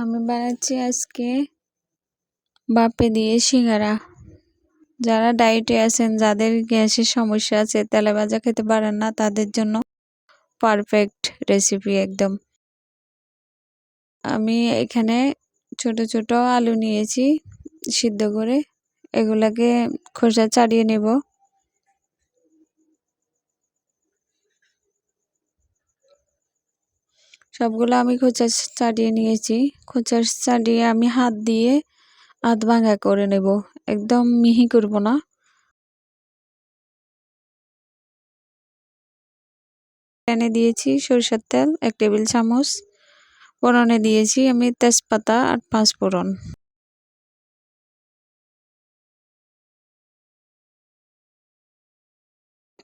আমি বানাচ্ছি আজকে বাপে দিয়ে সিঙ্গারা। যারা ডায়েটে আছেন, যাদের গ্যাসের সমস্যা আছে তেলে ভাজা খেতে পারেন না, তাদের জন্য পারফেক্ট রেসিপি একদম। আমি এখানে ছোট ছোট আলু নিয়েছি সিদ্ধ করে। এগুলাকে খোসা ছাড়িয়ে নেব। সবগুলো আমি খোঁচা ছাড়িয়ে নিয়েছি। খোঁচা ছাড়িয়ে আমি হাত দিয়ে হাত ভাঙা করে নেব। একদম মিহি করব না। প্যানে দিয়েছি সরষের তেল, এক টেবিল চামচ। ফোড়নে দিয়েছি আমি তেজপাতা আর পাঁচ ফোড়ন।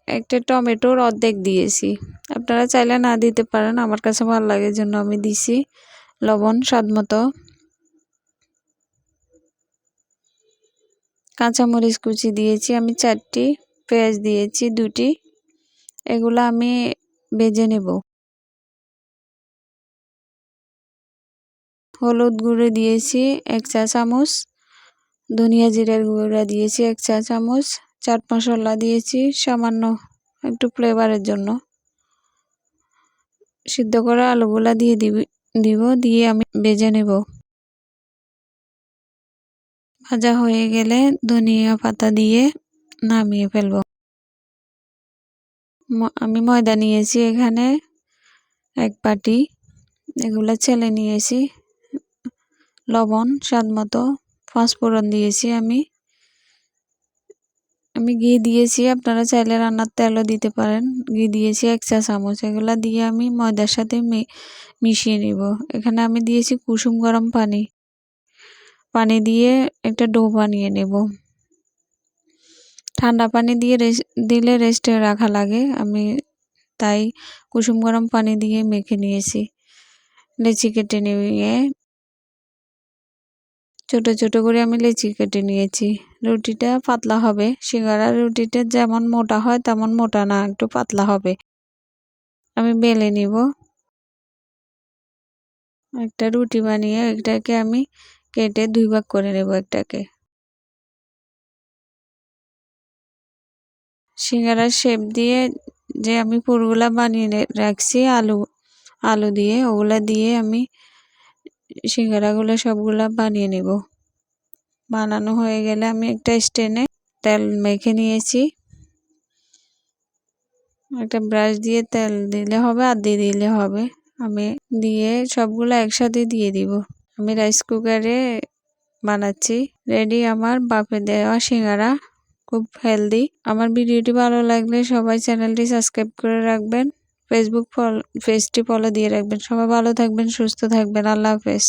একটা টমেটোর অর্ধেক দিয়েছি। আপনারা চাইলে না দিতে পারেন। আমার কাছে ভালো লাগে জন্য আমি দিছি। লবণ, স্বাদ মতো। কাঁচামরিচ কুচি দিয়েছি, আমি চারটি। পেঁয়াজ দিয়েছি, দুটি। এগুলো আমি বেজে নেব। হলুদ গুঁড়ো দিয়েছি, এক চা চামচ। ধনিয়া জিরার গুঁড়া দিয়েছি, এক চা চামচ। চাট মশলা দিয়েছি, সামান্য একটু ফ্লেভারের জন্য। সিদ্ধ করা আলুগুলা দিয়ে দিবি, দিব, দিয়ে আমি বেজে নেব। ভাজা হয়ে গেলে ধনিয়া পাতা দিয়ে নামিয়ে ফেলব। আমি ময়দা নিয়েছি এখানে এক বাটি, এগুলো ছেলে নিয়েছি। লবণ, স্বাদ মতো, পাঁচফোড়ন দিয়েছি আমি। আমি ঘি দিয়েছি, আপনারা চাইলে রান্নার তেলও দিতে পারেন। ঘি দিয়েছি এক চা চামচ, এগুলো দিয়ে আমি ময়দার সাথে মিশিয়ে নিব। এখানে আমি দিয়েছি কুসুম গরম পানি। পানি দিয়ে একটা ডো বানিয়ে নেব। ঠান্ডা পানি দিয়ে রেস্ট দিলে রেস্টে রাখা লাগে। আমি তাই কুসুম গরম পানি দিয়ে মেখে নিয়েছি। লেচি কেটে নিয়ে, ছোট ছোট করে আমি লেচি কেটে নিয়েছি। রুটিটা পাতলা হবে। সিঙ্গারা রুটিটা যেমন মোটা হয়, তেমন মোটা না, একটু পাতলা হবে। আমি বেলে নিব। একটা রুটি বানিয়ে এটাকে আমি কেটে দুই ভাগ করে নেব একটাকে। সিঙ্গারার শেপ দিয়ে যে আমি পুরগুলা বানিয়ে রাখছি, আলু আলু দিয়ে, ওগুলা দিয়ে আমি সিঙ্গারাগুলো সবগুলা বানিয়ে নেব। বানানো হয়ে গেলে আমি একটা স্টেনে তেল মেখে নিয়েছি। একটা ব্রাশ দিয়ে তেল দিলে হবে আর দিয়ে দিলে হবে। আমি দিয়ে সবগুলো একসাথে দিয়ে দিব। আমি রাইস কুকারে বানাচ্ছি। রেডি আমার বাপে দেওয়া সিঙ্গারা। খুব হেলদি। আমার ভিডিওটি ভালো লাগলে সবাই চ্যানেলটি সাবস্ক্রাইব করে রাখবেন। ফেসবুক ফল, পেজটি ফলো দিয়ে রাখবেন। সবাই ভালো থাকবেন, সুস্থ থাকবেন। আল্লাহ হাফেজ।